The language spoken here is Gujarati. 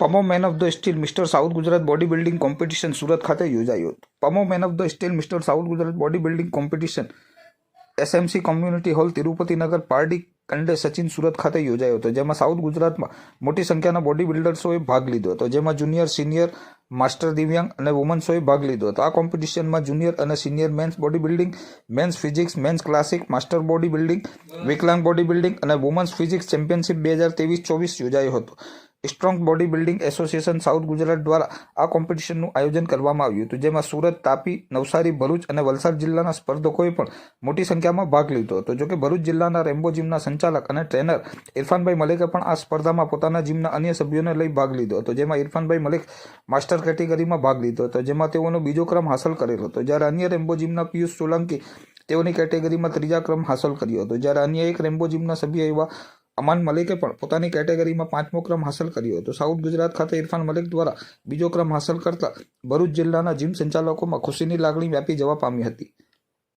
પમો man of the steel mister south Gujarat body building competition Surat ખાતે યોજાયું હતું. પમો man of the steel mister south Gujarat body building competition SMC community hall Tirupatinagar Pardi Kande Sachin Surat ખાતે યોજાયો હતો, જેમાં સાઉથ ગુજરાતમાં મોટી સંખ્યાના બોડી બિલ્ડર્સોએ ભાગ લીધો હતો, જેમાં જુનિયર, સિનિયર, માસ્ટર દિવ્યાંગ અને વુમન્સોએ ભાગ લીધો હતો. આ કોમ્પિટિશનમાં જુનિયર અને senior men's body building men's physics, men's classic, master body building વિકલાંગ બોડી બિલ્ડિંગ અને વુમન્સ ફિઝિક્સ ચેમ્પિયનશિપ બે હજાર ત્રેવીસ ચોવીસ યોજાયો હતો. Strong body building association south Gujarat દ્વારા આ કોમ્પિટિશનનું આયોજન કરવામાં આવ્યું હતું, જેમાં સુરત, તાપી, નવસારી, ભરૂચ અને વલસાડ જિલ્લાના સ્પર્ધકોએ પણ મોટી સંખ્યામાં ભાગ લીધો હતો. જોકે ભરૂચ જિલ્લાના રેમ્બો જીમના સંચાલક અને ટ્રેનર ઇરફાનભાઈ મલિકે પણ આ સ્પર્ધામાં પોતાના જીમના અન્ય સભ્યોને લઈ ભાગ લીધો હતો, જેમાં ઇરફાનભાઈ મલિક માસ્ટર કેટેગરીમાં ભાગ લીધો હતો, જેમાં તેઓનો બીજો ક્રમ હાંસલ કરેલો હતો. જ્યારે અન્ય રેમ્બો જીમના પિયુષ સોલંકી તેઓની કેટેગરીમાં ત્રીજા ક્રમ હાંસલ કર્યો હતો. જ્યારે અન્ય એક રેમ્બો જીમના સભ્ય એવા અમાન મલિકે પણ પોતાની કેટેગરીમાં પાંચમો ક્રમ હાંસલ કર્યો હતો. સાઉથ ગુજરાત ખાતે ઇરફાન મલિક દ્વારા બીજો ક્રમ હાંસલ કરતા ભરૂચ જિલ્લાના જીમ સંચાલકોમાં ખુશીની લાગણી વ્યાપી જવા પામી હતી.